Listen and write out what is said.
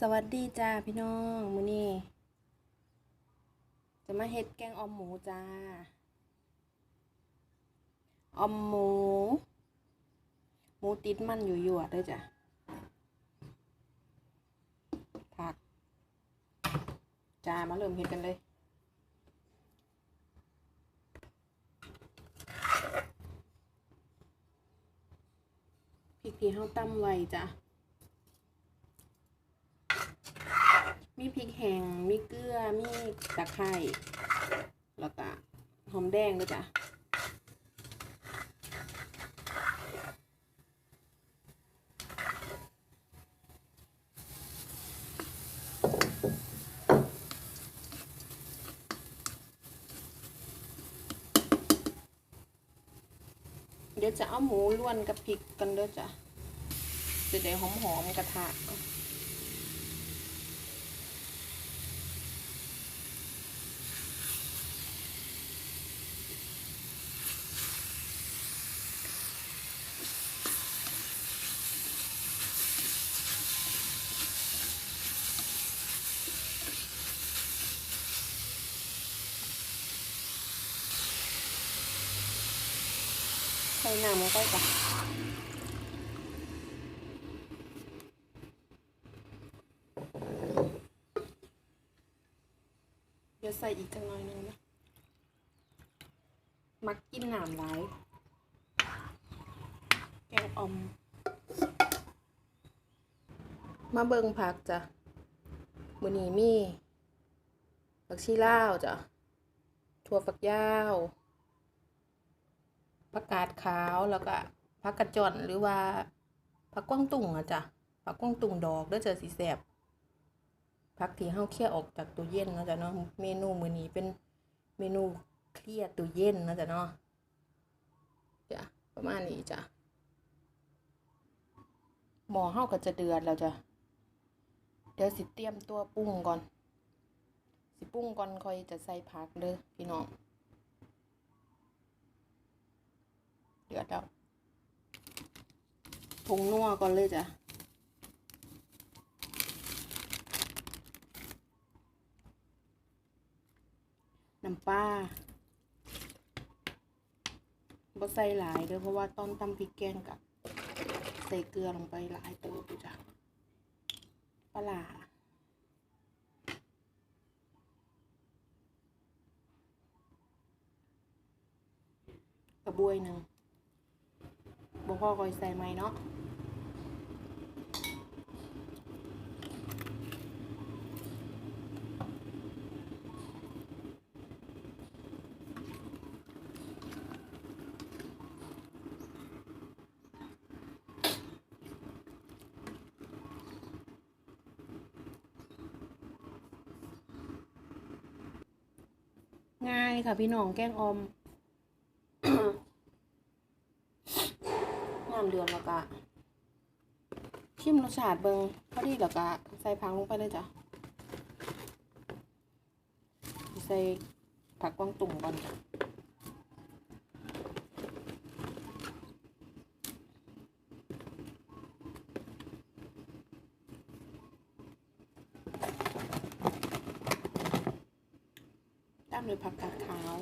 สวัสดีจ้าพี่น้องมื้อนี้จะมาเฮ็ดแกงออมหมูจ้าออมหมู หมูติดมันอยู่หยวดด้วยจ้ะผักจ้ามาเริ่มเฮ็ดกันเลย พริกที่เฮาตำไว้จ้ะ มีพริกแห้งมีเกลือ มีตะไคร้แล้วก็หอมแดงด้วยจ้ะเดี๋ยวจะเอาหมูล้วนกับพริกกันเด้อจ้ะจะได้หอมๆกระทะ ใส่น้ำลงไปจ้ะเดี๋ยวใส่อีกจังหน่อยหนึงนะ มักกินน้ำหลายแกงออม มาเบิงผักจ้ะมือนี้มีผักชีลาวจ้ะถั่วฝักยาว ผักกาดขาวแล้วก็ผักกระจอนหรือว่าผักกวางตุ้งอะจ้ะผักกวางตุ้งดอกเด้อจ้ะสีแสบผักที่เฮาเคี่ยออกจากตู้เย็นนะจ้ะเนาะเมนูมื้อนี้เป็นเมนูเคลียตู้เย็นนะจ้ะเนาะจ้ะประมาณนี้จ้ะหม้อเฮาก็จะเดือดแล้วจ้ะเดี๋ยวสิเตรียมตัวปรุงก่อน สิปรุงก่อนค่อยจะใส่ผักเด้อพี่น้อง เดือดแล้วผงนัวก่อนเลยจ้ะน้ำปลาบ่ใส่หลายเด้อเพราะว่าตอนตำพริกแกงกับใส่เกลือลงไปหลายตัวอยู่จ้ะปลาร้าระบวยหนึ่ง บ่พ่อคอยใส่ไหมเนาะง่ายค่ะพี่น้องแกงอม น้ำเดือดแล้วก็ชิมรสชาติเบิงพอดีแล้วก็ใส่ผักลงไปเลยจ้ะใส่ผักกวางตุ่มก่อนตามด้วยผักกาดขาว